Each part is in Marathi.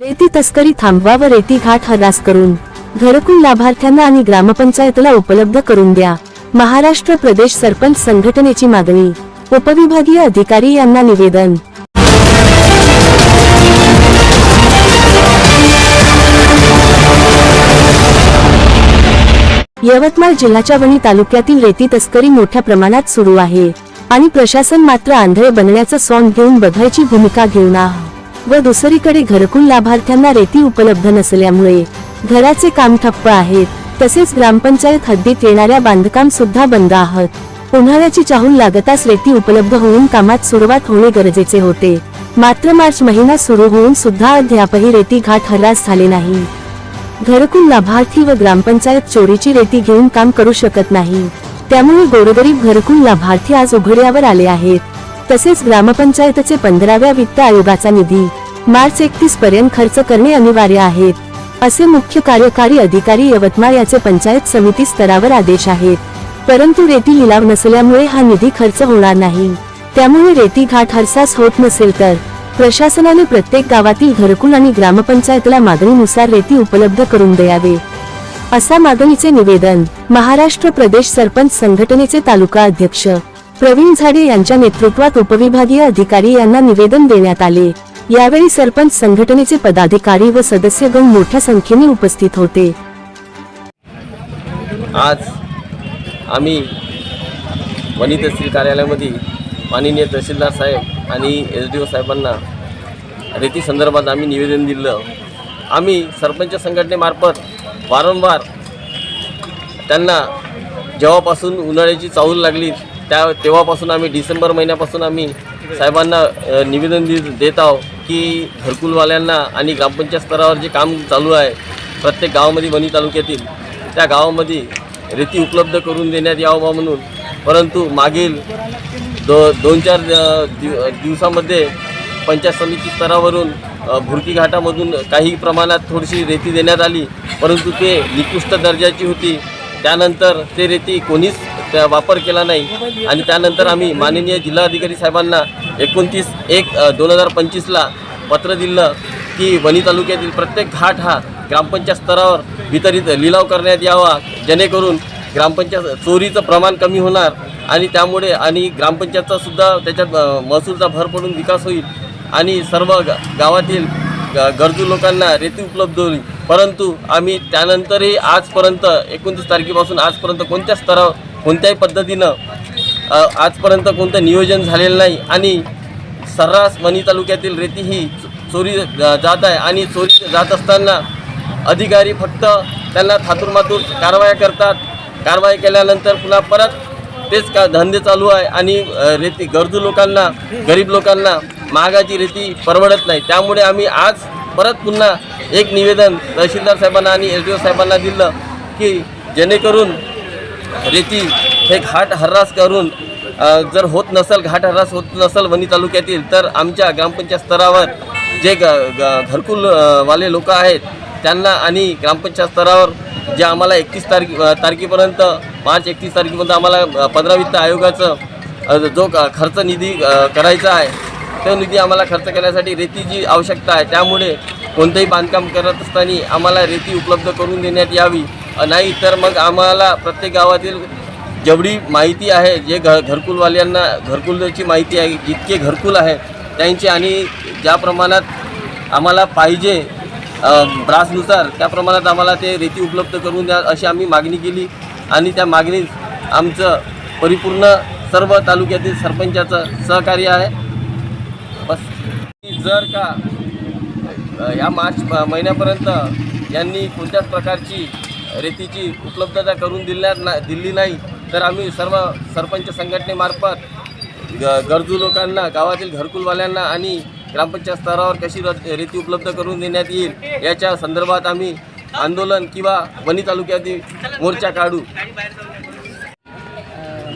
रेती तस्करी थांबवा व रेती घाट हदास करून. घरकुल लाभार्थ्यांना आणि ग्रामपंचायतला उपलब्ध करून द्या. महाराष्ट्र प्रदेश सरपंच संघटनेची मागणी. उपविभागीय अधिकारी यांना निवेदन. यवतमाळ जिल्ह्याच्या वणी तालुक्यातील रेती तस्करी मोठ्या प्रमाणात सुरू आहे. आणि प्रशासन मात्र आंधळे बनण्याचं सॉन्ग घेऊन बघायची भूमिका घेऊन आहे. व दुसरीकडे घरकुल लाभार्थ्यांना रेती उपलब्ध नसल्यामुळे घराचे काम ठप्प आहेत. तसेच ग्रामपंचायत हद्दीत येणाऱ्या बांधकाम सुद्धा बंद आहात. उन्हाळ्याची चाहूल लागताच रेती उपलब्ध होऊन कामात सुरुवात होणे गरजेचे होते. मात्र मार्च महिना सुरू होऊन सुद्धा अद्यापही रेती घाट हरास झाले नाही. घरकुल लाभार्थी व ग्रामपंचायत चोरीची रेती घेऊन काम करू शकत नाही. त्यामुळे गोरगरीब घरकुल लाभार्थी आज उघड्यावर आले आहेत. तसेच ग्रामपंचायतचे पंधराव्या वित्त आयोगाचा निधी मार्च एकतीस पर्यंत खर्च करणे अनिवार्य आहे असे मुख्य कार्यकारी अधिकारी यवतमाळ याचे पंचायत समिती स्तरावर आदेश आहेत. परंतु रेती लिलाव नसल्यामुळे हा निधी खर्च होणार नाही. त्यामुळे रेती घाट हरसास होत नसेल तर प्रशासनाने प्रत्येक गावातील घरकुल आणि ग्रामपंचायतला मागणीनुसार रेती उपलब्ध करून द्यावे. असा मागणीचे निवेदन महाराष्ट्र प्रदेश सरपंच संघटनेचे तालुका अध्यक्ष प्रवीण झाडे यांच्या नेतृत्वात उपविभागीय अधिकारी यांना निवेदन देण्यात आले. यावेळी सरपंच संघटनेचे पदाधिकारी व सदस्यगण मोठ्या संख्येने उपस्थित होते. आज आम्ही वनी तहसील कार्यालयामध्ये माननीय तहसीलदार साहेब आणि एस डी ओ साहेबांना रेती संदर्भात आम्ही निवेदन दिलं. आम्ही सरपंच संघटनेमार्फत वारंवार त्यांना जेव्हापासून उन्हाळ्याची चाहूल लागली त्या तेव्हापासून आम्ही डिसेंबर महिन्यापासून आम्ही साहेबांना निवेदन दि देत आहोत की घरकुलवाल्यांना आणि ग्रामपंचायत स्तरावर जे काम चालू आहे प्रत्येक गावामध्ये वणी तालुक्यातील त्या गावामध्ये रेती उपलब्ध करून देण्यात यावं म्हणून. परंतु मागील दो दोन चार दिव दिवसामध्ये पंचायत समिती स्तरावरून भुरकी घाटामधून काही प्रमाणात थोडीशी रेती देण्यात आली. परंतु ते निकृष्ट दर्जाची होती. त्यानंतर ते रेती कोणीच त्या वापर केला नाही. आणि त्यानंतर आम्ही माननीय जिल्हाधिकारी साहेबांना एकोणतीस एक दोन हजार पंचवीसला पत्र दिलं की वणी तालुक्यातील प्रत्येक घाट हा ग्रामपंचायत स्तरावर वितरित लिलाव करण्यात यावा. जेणेकरून ग्रामपंचायत चोरीचं प्रमाण कमी होणार आणि त्यामुळे आणि ग्रामपंचायतचा सुद्धा त्याच्यात महसूलचा भर पडून विकास होईल आणि सर्व गावातील ग- गरजू लोकांना रेती उपलब्ध होईल. परंतु आम्ही त्यानंतरही आजपर्यंत एकोणतीस तारखेपासून आजपर्यंत कोणत्या स्तरावर कोणत्याही पद्धतीनं आजपर्यंत कोणतं नियोजन झालेलं नाही आणि सर्रास वणी तालुक्यातील रेती ही चो- चोरी जात आहे आणि चोरी जात असताना अधिकारी फक्त त्यांना थातुरमातूर कारवाया करतात. कारवाई केल्यानंतर पुन्हा परत तेच का धंदे चालू आहे आणि रेती गरजू लोकांना गरीब लोकांना महागाची रेती परवडत नाही. त्यामुळे आम्ही आज परत पुन्हा एक निवेदन तहसीलदार साहेबांना आणि एस डी ओ साहेबांना दिलं की जेणेकरून रेती हे घाट हर्रास करून जर होत नसेल घाट हर्रास होत नसेल वणी तालुक्यातील तर आमच्या ग्रामपंचायत स्तरावर जे ग ग घरकुल वाले लोक आहेत त्यांना आणि ग्रामपंचायत स्तरावर जे आम्हाला एकतीस तारखे तारखेपर्यंत मार्च एकतीस तारखेपर्यंत आम्हाला पंधरा वित्त आयोगाचं जो क- खर्च निधी करायचा आहे तो निधी आम्हाला खर्च करण्यासाठी रेतीची आवश्यकता आहे. त्यामुळे कोणतंही बांधकाम करत असताना आम्हाला रेती उपलब्ध करून देण्यात यावी. नाही तर मग आम्हाला प्रत्येक गावातील जेवढी माहिती आहे जे घ घरकुलवाल्यांना घरकुलची माहिती आहे जितके घरकुल आहे त्यांची आणि ज्या प्रमाणात आम्हाला पाहिजे ब्रासनुसार त्या प्रमाणात आम्हाला ते रेती उपलब्ध करून द्या अशी आम्ही मागणी केली. आणि त्या मागणीत आमचं परिपूर्ण सर्व तालुक्यातील सरपंचाचं सहकार्य आहे. बस. जर का या मार्च महिन्यापर्यंत यांनी कोणत्याच प्रकारची रेतीची उपलब्धता करून दिल्या ना दिली नाही तर आम्ही सर्व सरपंच संघटनेमार्फत ग गरजू लोकांना गावातील घरकुलवाल्यांना आणि ग्रामपंचायत स्तरावर कशी र- रेती उपलब्ध करून देण्यात येईल याच्या संदर्भात आम्ही आंदोलन किंवा वणी तालुक्यातील मोर्चा काढू.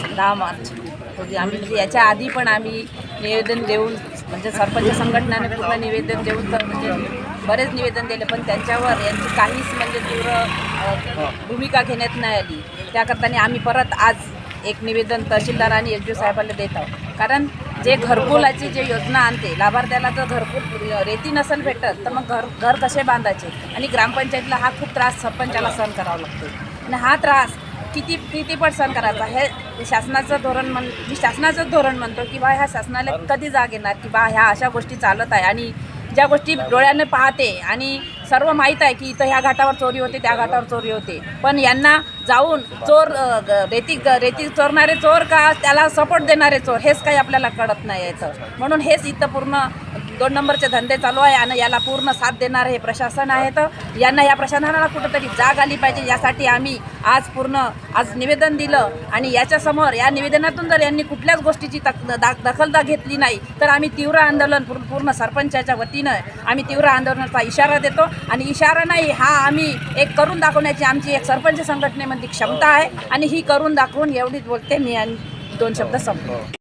दहा मार्च. होती आम्ही म्हणजे याच्या आधी पण आम्ही निवेदन देऊन म्हणजे सरपंच संघटनाने पूर्ण निवेदन देऊन तर म्हणजे बरेच निवेदन दिले पण त्यांच्यावर यांची काहीच म्हणजे तीव्र भूमिका घेण्यात नाही आली. त्याकरताने आम्ही परत आज एक निवेदन तहसीलदार आणि एस डी साहेबांना देत आहोत. कारण जे घरकुलाची जे योजना आणते लाभार्थ्याला जर घरकुल रेती नसेल भेटत तर मग घर घर कसे बांधायचे? आणि ग्रामपंचायतीला हा खूप त्रास सरपंचाला सहन करावा लागतो. आणि हा त्रास किती कितीपट सहन करायचा. हे शासनाचं धोरण म्हण मी शासनाचं धोरण म्हणतो की बा ह्या शासनाला कधी जाग येणार? की बा ह्या अशा गोष्टी चालत आहे आणि ज्या गोष्टी डोळ्याने पाहते आणि सर्व माहीत आहे की इथं ह्या घाटावर चोरी होते त्या घाटावर चोरी होते. पण यांना जाऊन चोर रेती रेती चोरणारे चोर का? त्याला सपोर्ट देणारे चोर. हेच काही आपल्याला कळत नाही याचं म्हणून हेच इथं पूर्ण दोन नंबरचे धंदे चालू आहे आणि याला पूर्ण साथ देणारं हे प्रशासन आहे तर यांना या प्रशासनाला कुठंतरी जाग आली पाहिजे यासाठी आम्ही आज पूर्ण आज निवेदन दिलं आणि याच्यासमोर या निवेदनातून जर यांनी कुठल्याच गोष्टीची तक दा दखलदा घेतली नाही तर आम्ही तीव्र आंदोलन पूर्ण पूर्ण सरपंचाच्या वतीनं आम्ही तीव्र आंदोलनाचा इशारा देतो. आणि इशारा नाही हा आम्ही एक करून दाखवण्याची आमची एक सरपंच संघटनेमध्ये क्षमता आहे आणि ही करून दाखवून एवढीच बोलते मी आणि दोन शब्द संपतो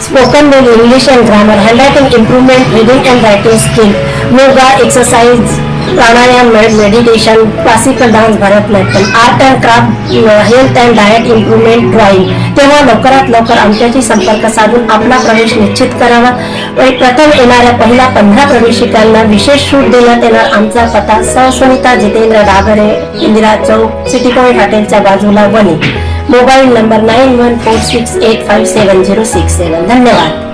spoken with English and grammar, handwriting improvement, reading and writing skill, yoga, exercise, pranayam, med- meditation, classical dance, Bharatanatyam, art and craft, uh, health and diet improvement, drawing. तेव्हा लवकरात लवकर आमच्याशी संपर्क साधून आपला प्रवेश निश्चित करावा व प्रथम येणाऱ्या पहिल्या पंधरा प्रवेशिकांना विशेष सूट देण्यात येणार आमचा पत्ता ससुनिता जितेंद्र डागरे इंदिरा चौक सिटी पॉईंट हॉटेलच्या बाजूला Wani mobile number nine one four six eight five seven zero six seven. धन्यवाद।